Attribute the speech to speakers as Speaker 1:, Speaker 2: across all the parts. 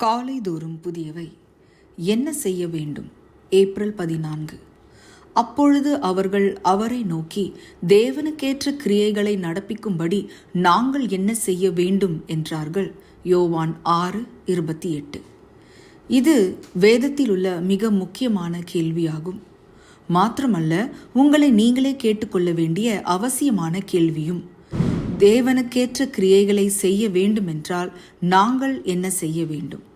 Speaker 1: காலை தோறும் புதியவை. என்ன செய்ய வேண்டும்? ஏப்ரல் பதினான்கு. அப்பொழுது அவர்கள் அவரை நோக்கி தேவனுக்கேற்ற கிரியைகளை நடப்பிக்கும்படி நாங்கள் என்ன செய்ய வேண்டும்? என்றார்கள். யோவான் ஆறு இருபத்தி எட்டு. இது வேதத்தில் உள்ள மிக முக்கியமான கேள்வியாகும். மாத்திரமல்ல உங்களை நீங்களே கேட்டுக்கொள்ள வேண்டிய அவசியமான கேள்வியும் தேவனுக்கேற்ற கிரியைகளை செய்ய வேண்டுமென்றால் நாங்கள் என்ன செய்ய வேண்டும்?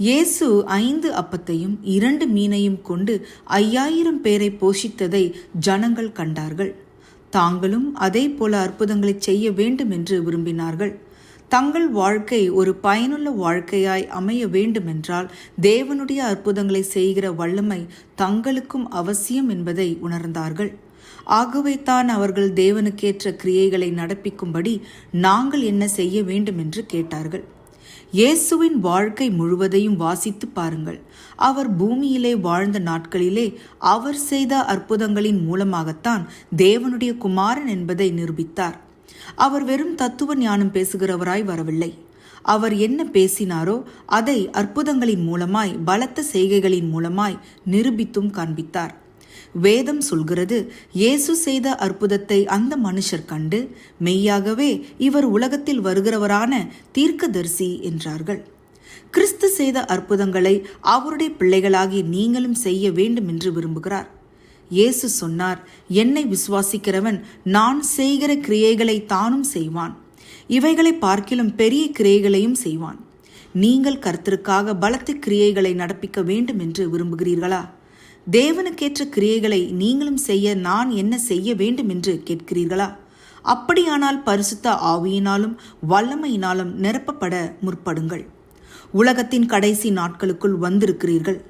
Speaker 1: இயேசு ஐந்து அப்பத்தையும் இரண்டு மீனையும் கொண்டு ஐயாயிரம் பேரை போஷித்ததை ஜனங்கள் கண்டார்கள். தாங்களும் அதே போல அற்புதங்களை செய்ய வேண்டும் என்று விரும்பினார்கள். தங்கள் வாழ்க்கை ஒரு பயனுள்ள வாழ்க்கையாய் அமைய வேண்டுமென்றால் தேவனுடைய அற்புதங்களை செய்கிற வல்லமை தங்களுக்கும் அவசியம் என்பதை உணர்ந்தார்கள். ஆகவே தான் அவர்கள் தேவனுக்கேற்ற கிரியைகளை நடப்பிக்கும்படி நாங்கள் என்ன செய்ய வேண்டும் என்று கேட்டார்கள். இயேசுவின் வாழ்க்கை முழுவதையும் வாசித்து பாருங்கள். அவர் பூமியிலே வாழ்ந்த நாட்களிலே அவர் செய்த அற்புதங்களின் மூலமாகத்தான் தேவனுடைய குமாரன் என்பதை நிரூபித்தார். அவர் வெறும் தத்துவ ஞானம் பேசுகிறவராய் வரவில்லை. அவர் என்ன பேசினாரோ அதை அற்புதங்களின் மூலமாய் பலத்த செய்கைகளின் மூலமாய் நிரூபித்தும் காண்பித்தார். வேதம் சொல்கிறது இயேசு செய்த அற்புதத்தை அந்த மனுஷர் கண்டு மெய்யாகவே இவர் உலகத்தில் வருகிறவரான தீர்க்கதரிசி என்றார்கள். கிறிஸ்து செய்த அற்புதங்களை அவருடைய பிள்ளைகளாகி நீங்களும் செய்ய வேண்டும் என்று விரும்புகிறார். இயேசு சொன்னார் என்னை விசுவாசிக்கிறவன் நான் செய்கிற கிரியைகளை தானும் செய்வான். இவைகளை பார்க்கிலும் பெரிய கிரியைகளையும் செய்வான். நீங்கள் கர்த்தருக்காக பலத்த கிரியைகளை நடப்பிக்க வேண்டும் என்று விரும்புகிறீர்களா? தேவனுக்கேற்ற கிரியைகளை நீங்களும் செய்ய நான் என்ன செய்ய வேண்டும் என்று கேட்கிறீர்களா? அப்படியானால் பரிசுத்த ஆவியினாலும் வல்லமையினாலும் நிரப்பப்பட முற்படுங்கள். உலகத்தின் கடைசி நாட்களுக்குள் வந்திருக்கிறீர்கள்.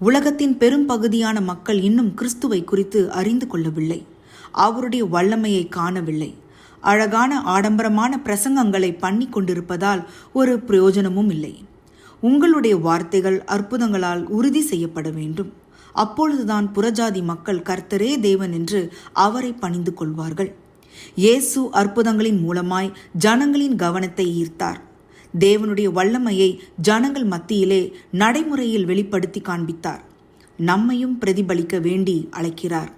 Speaker 1: உலகத்தின் பெரும் பகுதியான மக்கள் இன்னும் கிறிஸ்துவை குறித்து அறிந்து கொள்ளவில்லை. அவருடைய வல்லமையை காணவில்லை. அழகான ஆடம்பரமான பிரசங்கங்களை பண்ணி கொண்டிருப்பதால் ஒரு பிரயோஜனமும் இல்லை. உங்களுடைய வார்த்தைகள் அற்புதங்களால் உறுதி செய்யப்பட வேண்டும். அப்பொழுதுதான் புறஜாதி மக்கள் கர்த்தரே தேவன் என்று அவரை பணிந்து கொள்வார்கள். இயேசு அற்புதங்களின் மூலமாய் ஜனங்களின் கவனத்தை ஈர்த்தார். தேவனுடைய வல்லமையை ஜனங்கள் மத்தியிலே நடைமுறையில் வெளிப்படுத்தி காண்பித்தார். நம்மையும் பிரதிபலிக்க வேண்டி அழைக்கிறார்.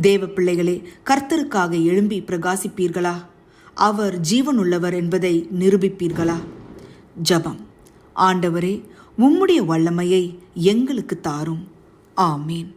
Speaker 1: தேவ பிள்ளைகளே கர்த்தருக்காக எழும்பி பிரகாசிப்பீர்களா? அவர் ஜீவனுள்ளவர் என்பதை நிரூபிப்பீர்களா? ஜபம். ஆண்டவரே உம்முடைய வல்லமையை எங்களுக்கு தாரும். ஆமீன்